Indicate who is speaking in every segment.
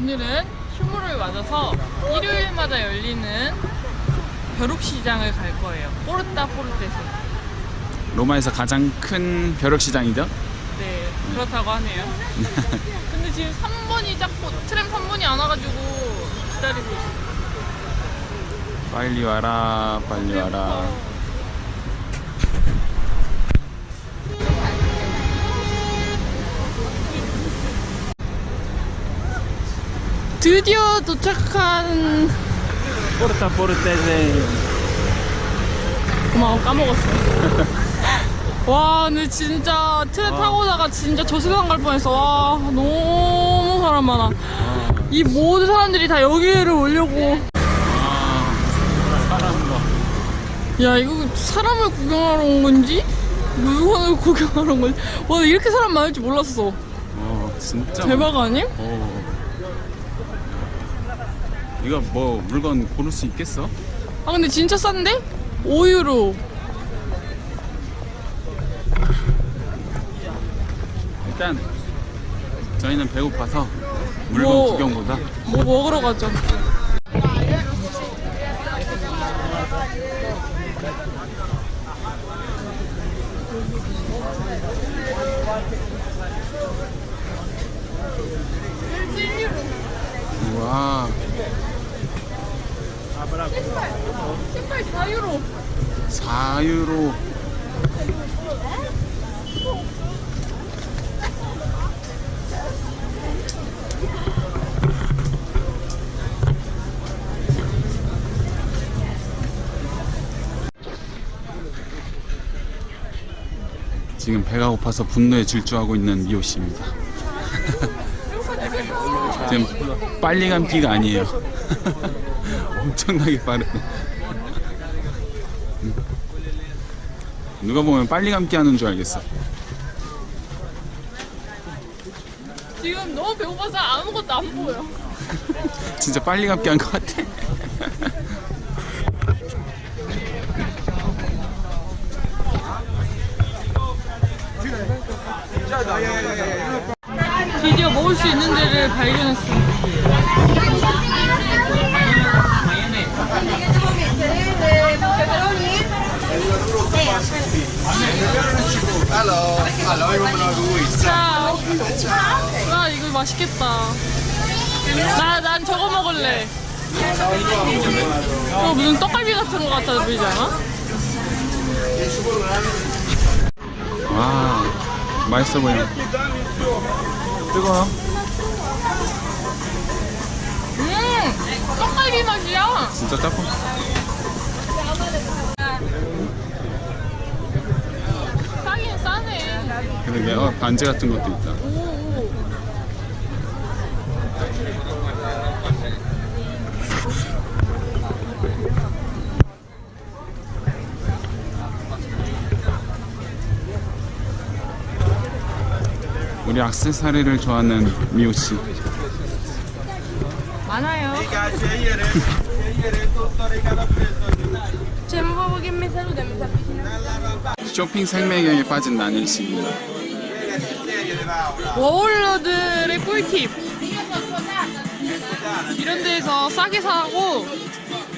Speaker 1: 오늘은 휴무를 맞아서 일요일마다 열리는 벼룩시장을 갈 거예요. 포르타 포르테스.
Speaker 2: 로마에서 가장 큰 벼룩시장이죠?
Speaker 1: 네, 그렇다고 하네요. 근데 지금 3번이 잡고 트램 3번이 안 와가지고 기다리고 있어요.
Speaker 2: 빨리 와라, 빨리 와라.
Speaker 1: 드디어 도착한
Speaker 2: 포르타 포르테세.
Speaker 1: 고마워 까먹었어. 와 근데 진짜 트램 타고다가 진짜 저 세상 갈 뻔했어. 와 너무 사람 많아. 이 모든 사람들이 다 여기를 오려고.
Speaker 2: 아.
Speaker 1: 야 이거 사람을 구경하러 온 건지 물건을 구경하러 온 건지 와 이렇게 사람 많을 줄 몰랐어.
Speaker 2: 어, 진짜.
Speaker 1: 대박 아님?
Speaker 2: 어. 이거 뭐 물건 고를 수 있겠어?
Speaker 1: 아 근데 진짜 싼데? 5유로.
Speaker 2: 일단 저희는 배고파서 물건
Speaker 1: 뭐-
Speaker 2: 구경보다
Speaker 1: 뭐 먹으러 가자.
Speaker 2: 우와
Speaker 1: 신발 4유로.
Speaker 2: 4유로 지금 배가 고파서 분노에 질주하고 있는 미호 씨입니다. 지금 빨리 감기가 아니에요. 엄청나게 빠르네. 누가 보면 빨리 감기 하는 줄 알겠어.
Speaker 1: 지금 너무 배고파서 아무것도 안 보여.
Speaker 2: 진짜 빨리 감기 한 것 같아.
Speaker 1: 드디어 먹을 수 있는 데를 발견했어. 자, 와 이거 맛있겠다. 나 난 저거 먹을래. 어 무슨 떡갈비 같은 거 같아 보이지 않아?
Speaker 2: 와, 맛있어 보여. 뜨거워.
Speaker 1: 음, 떡갈비 맛이야.
Speaker 2: 진짜 따뜻.
Speaker 1: 싸긴 싸네.
Speaker 2: 그러게, 어, 반지 같은 것도 있다.
Speaker 1: 오, 오.
Speaker 2: 우리 악세사리를 좋아하는 미호 씨.
Speaker 1: 많아요.
Speaker 2: 쇼핑 생매경에 빠진 나는 씨입니다.
Speaker 1: 워홀러들의 꿀팁. 이런 데에서 싸게 사고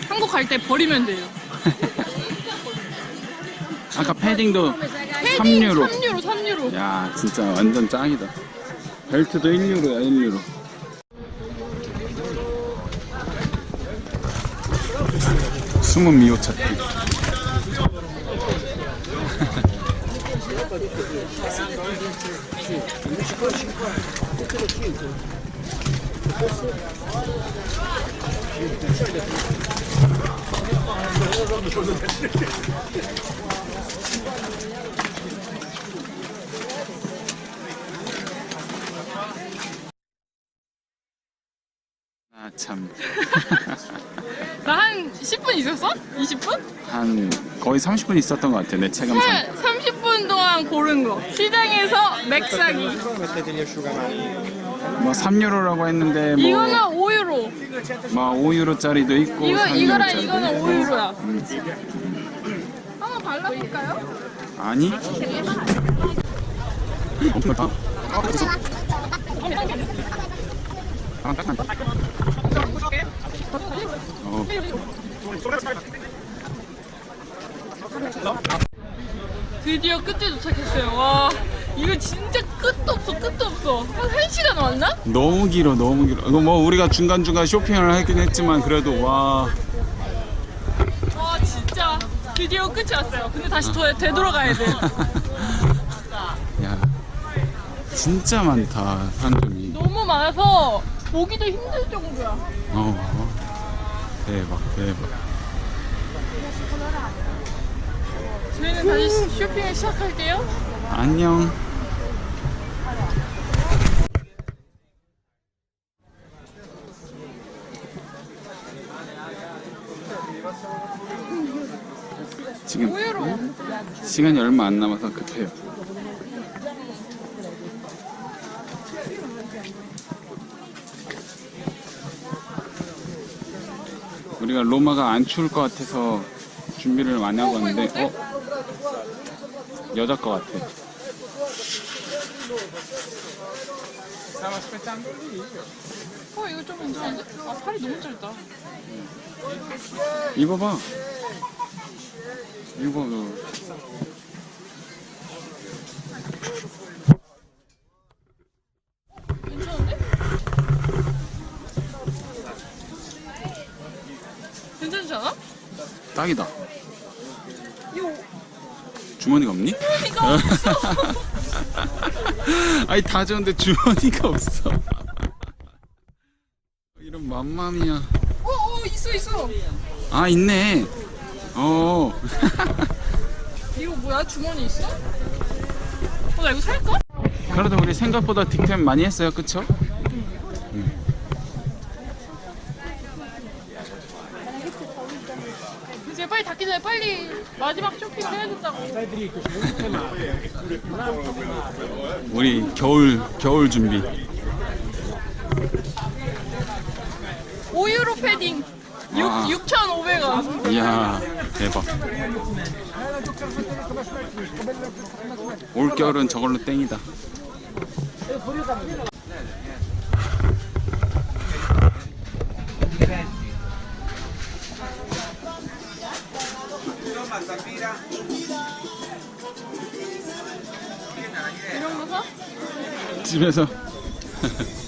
Speaker 1: 한국 갈 때 버리면 돼요.
Speaker 2: 아까 패딩도
Speaker 1: 패딩
Speaker 2: 3유로.
Speaker 1: 3유로, 3유로.
Speaker 2: 야, 진짜 완전 짱이다. 벨트도 1유로야, 1유로. 숨은 미호 찾기. 아, 참.
Speaker 1: 나 한 10분 있었어? 20분?
Speaker 2: 한 거의 30분 있었던 것 같아, 내 체감상.
Speaker 1: 30분 동안 고른 거. 시장에서 맥사기.
Speaker 2: 뭐 3유로라고 했는데 뭐,
Speaker 1: 이거는 5유로.
Speaker 2: 뭐 5유로짜리도 있고
Speaker 1: 이거,
Speaker 2: 3유로짜리도
Speaker 1: 이거랑. 이거는 5유로야. 한번 발라볼까요?
Speaker 2: 아니? 엄청 다. 아, 어,
Speaker 1: 드디어 끝에 도착했어요. 와, 이거 진짜 끝도 없어, 끝도 없어. 한 1시간 왔나?
Speaker 2: 너무 길어, 너무 길어. 이거 뭐 우리가 중간중간 쇼핑을 하긴 했지만 그래도 와.
Speaker 1: 와, 진짜. 드디어 끝이 왔어요. 근데 다시 더, 되돌아가야 돼.
Speaker 2: 야, 진짜 많다, 사람들이.
Speaker 1: 너무 많아서 보기도 힘들 정도야.
Speaker 2: 어, 대박, 대박.
Speaker 1: 저희는 다시 쇼핑을 시작할게요.
Speaker 2: 안녕. 지금. 시간이 얼마 안 남아서 급해요. 우리가 로마가 안 추울 것 같아서 준비를 많이 하고 왔는데, 어? 여자 것 같아.
Speaker 1: 어, 이거 좀 괜찮은데? 아, 팔이 너무 짧다.
Speaker 2: 입어봐. 입어, 너.
Speaker 1: 괜찮은데? 괜찮지 않아?
Speaker 2: 딱이다. 주머니가 없니?
Speaker 1: 이거 없어.
Speaker 2: 아니 다 좋은데 주머니가 없어. 이런 맘맘이야.
Speaker 1: 어, 어, 있어, 있어.
Speaker 2: 아 있네. 어.
Speaker 1: 이거 뭐야? 주머니 있어? 어, 나 이거 살까?
Speaker 2: 그래도 우리 생각보다 득템 많이 했어요, 그쵸?
Speaker 1: 이제 빨리 마지막 쇼핑을 해야 된다고.
Speaker 2: 우리 겨울 겨울 준비.
Speaker 1: 5유로 패딩. 6,
Speaker 2: 아.
Speaker 1: 6,500원.
Speaker 2: 이야 대박. 올 겨울은 저걸로 땡이다.
Speaker 1: 이런 거 사?
Speaker 2: 집에서